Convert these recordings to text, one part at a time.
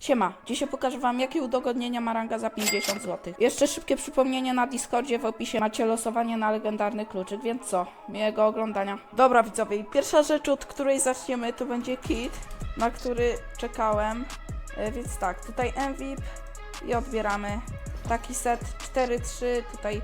Siema, dzisiaj pokażę wam jakie udogodnienia ma ranga za 50 zł. Jeszcze szybkie przypomnienie na Discordzie w opisie macie losowanie na legendarny kluczyk, więc co? Miłego oglądania. Dobra widzowie, pierwsza rzecz od której zaczniemy to będzie kit, na który czekałem. E, więc tak, tutaj MVP i odbieramy taki set 4-3, tutaj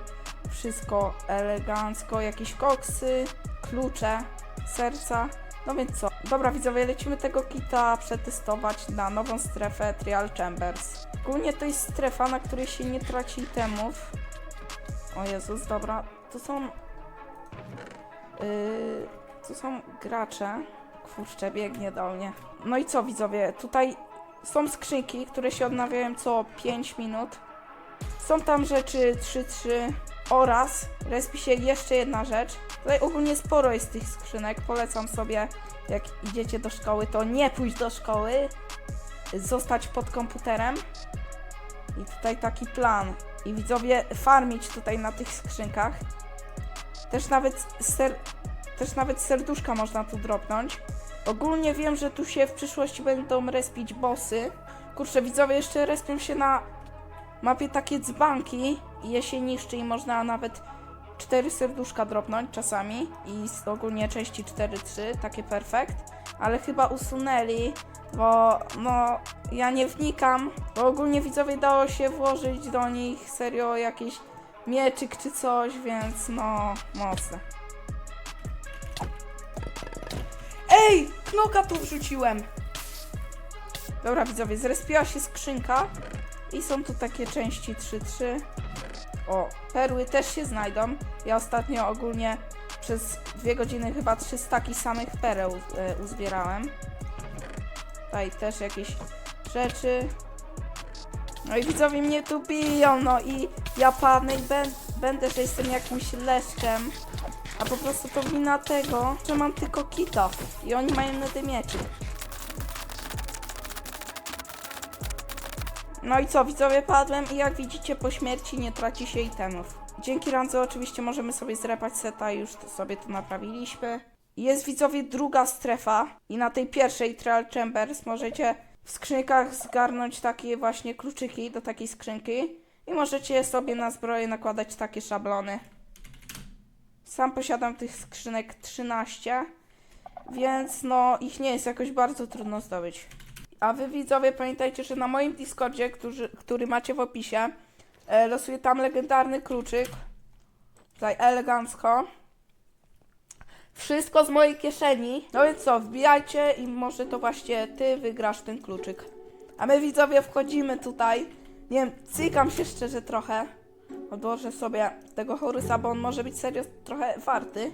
wszystko elegancko, jakieś koksy, klucze, serca. No więc co? Dobra widzowie, lecimy tego kita przetestować na nową strefę Trial Chambers. Ogólnie to jest strefa, na której się nie traci itemów. O Jezus, dobra. To są... Yy, to są gracze. Kurczę, biegnie do mnie. No i co widzowie? Tutaj są skrzynki, które się odnawiają co 5 minut. Są tam rzeczy 3-3 oraz respi się jeszcze jedna rzecz. Tutaj ogólnie sporo jest tych skrzynek. Polecam sobie, jak idziecie do szkoły, to nie pójść do szkoły, zostać pod komputerem. I tutaj taki plan. I widzowie farmić tutaj na tych skrzynkach. Też nawet ser, też nawet serduszka można tu dropnąć. Ogólnie wiem, że tu się w przyszłości będą respić bossy. Kurczę, widzowie jeszcze respią się na mapie takie dzbanki i je się niszczy i można nawet cztery serduszka dropnąć czasami i ogólnie części 4-3, takie perfekt, ale chyba usunęli, bo no ja nie wnikam, bo ogólnie widzowie dało się włożyć do nich serio jakiś mieczyk czy coś, więc no mocne. Ej! Knoka tu wrzuciłem! Dobra widzowie, zrespiła się skrzynka i są tu takie części 3-3. O, perły też się znajdą. Ja ostatnio ogólnie przez dwie godziny chyba trzy staki samych pereł e, uzbierałem. Tutaj też jakieś rzeczy. No i widzowie mnie tu biją, no i ja padnę i ben, będę, że jestem jakimś leszczem. A po prostu to wina tego, że mam tylko kita i oni mają nedy mieczy. No i co, widzowie, padłem i jak widzicie po śmierci nie traci się itemów. Dzięki randze oczywiście możemy sobie zrepać seta już to sobie to naprawiliśmy. Jest widzowie druga strefa i na tej pierwszej Trial Chambers możecie w skrzynkach zgarnąć takie właśnie kluczyki do takiej skrzynki i możecie sobie na zbroję nakładać takie szablony. Sam posiadam tych skrzynek 13, więc no ich nie jest jakoś bardzo trudno zdobyć. A wy widzowie pamiętajcie, że na moim Discordzie, który, który macie w opisie, e, losuję tam legendarny kluczyk. Tutaj elegancko. Wszystko z mojej kieszeni. No więc co, wbijajcie i może to właśnie ty wygrasz ten kluczyk. A my widzowie wchodzimy tutaj. Nie wiem, cykam się szczerze trochę. Odłożę sobie tego Horusa, bo on może być serio trochę warty.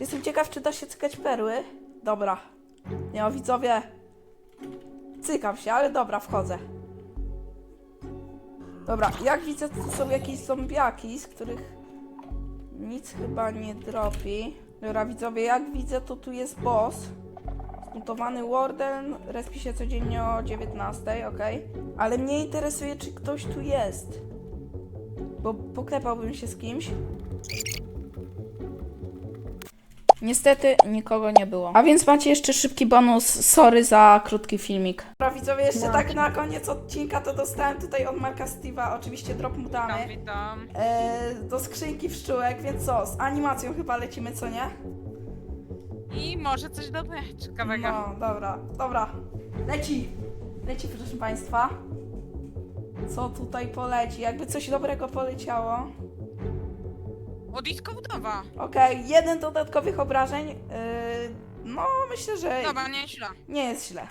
Jestem ciekaw, czy da się cykać perły. Dobra. Nie o widzowie. Cykam się, ale dobra, wchodzę. Dobra, jak widzę, to są jakieś zombiaki, z których nic chyba nie dropi. Dobra, widzowie, jak widzę, to tu jest boss. Zmutowany Warden, respi się codziennie o 19, ok? Ale mnie interesuje, czy ktoś tu jest. Bo poklepałbym się z kimś. Niestety nikogo nie było. A więc macie jeszcze szybki bonus. Sorry za krótki filmik. Dobra, widzowie, jeszcze tak na koniec odcinka to dostałem tutaj od Marka Steve'a, oczywiście drop mu damy. Witam, witam. E, do skrzynki pszczółek, więc co? Z animacją chyba lecimy, co nie? I może coś do ciekawego. No, dobra, dobra. Leci! Leci, proszę Państwa. Co tutaj poleci? Jakby coś dobrego poleciało. O, disco budowa. Okej, jeden dodatkowych obrażeń. Yy, no, myślę, że Dobra, nieźle. nie jest źle.